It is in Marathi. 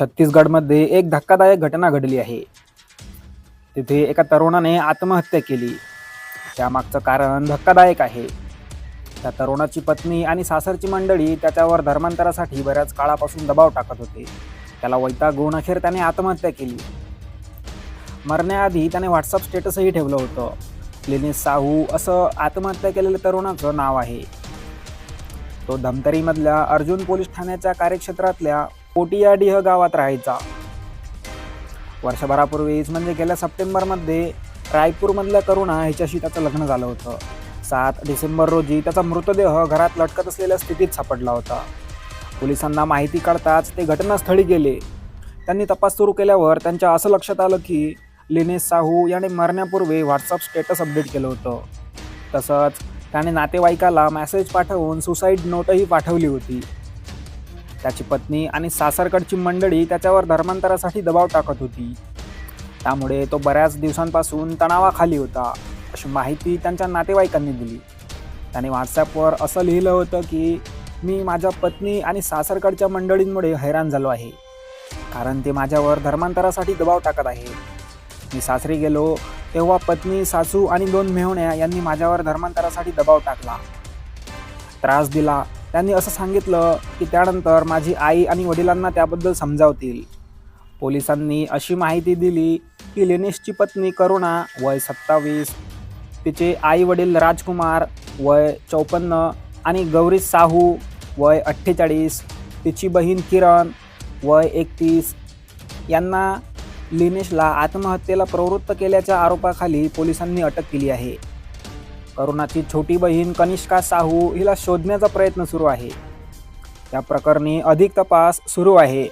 छत्तीसगडमध्ये एक धक्कादायक घटना घडली आहे. तिथे एका तरुणाने आत्महत्या केली. त्यामागचं कारण धक्कादायक आहे. त्या तरुणाची पत्नी आणि सासरची मंडळी त्याच्यावर धर्मांतरासाठी बऱ्याच काळापासून दबाव टाकत होते. त्याला वैतागून अखेर त्याने आत्महत्या केली. मरण्याआधी त्याने व्हॉट्सअप स्टेटसही ठेवलं होतं. लिनेश साहू असं आत्महत्या केलेल्या तरुणाचं नाव आहे. तो धमतरीमधल्या अर्जुन पोलीस ठाण्याच्या कार्यक्षेत्रातल्या पोटियाडीह गावात राहायचा. वर्षभरापूर्वीच म्हणजे गेल्या सप्टेंबरमध्ये रायपूरमधल्या करुणा ह्याच्याशी त्याचं लग्न झालं होतं. सात डिसेंबर रोजी त्याचा मृतदेह घरात लटकत असलेल्या स्थितीत सापडला होता. पोलिसांना माहिती कळताच ते घटनास्थळी गेले. त्यांनी तपास सुरू केल्यावर त्यांच्या असं लक्षात आलं की लिनेश साहू याने मरण्यापूर्वी व्हॉट्सअप स्टेटस अपडेट केलं होतं. तसंच त्याने नातेवाईकाला मेसेज पाठवून सुसाईड नोटही पाठवली होती. त्याची पत्नी आणि सासरकडची मंडळी त्याच्यावर धर्मांतरासाठी दबाव टाकत होती. त्यामुळे तो बऱ्याच दिवसांपासून तणावाखाली होता अशी माहिती त्यांच्या नातेवाईकांनी दिली. त्याने व्हॉट्सॲपवर असं लिहिलं होतं की मी माझ्या पत्नी आणि सासरकडच्या मंडळींमुळे हैराण झालो आहे. कारण ते माझ्यावर धर्मांतरासाठी दबाव टाकत आहे. मी सासरी गेलो तेव्हा पत्नी सासू आणि दोन मेहुण्या यांनी माझ्यावर धर्मांतरासाठी दबाव टाकला. त्रास दिला त्यांनी असं सांगितलं की त्यानंतर माझी आई आणि वडिलांना त्याबद्दल समजावतील. पोलिसांनी अशी माहिती दिली की लिनेशची पत्नी करुणा वय सत्तावीस तिचे आई वडील राजकुमार वय चौपन्न आणि गौरी साहू वय अठ्ठेचाळीस तिची बहीण किरण वय एकतीस. यांना लिनेशला आत्महत्येला प्रवृत्त केल्याच्या आरोपाखाली पोलिसांनी अटक केली आहे. करुणाची छोटी बहीण कनिष्का साहू हिला शोधण्याचा प्रयत्न सुरू आहे. या प्रकरणी अधिक तपास सुरू आहे.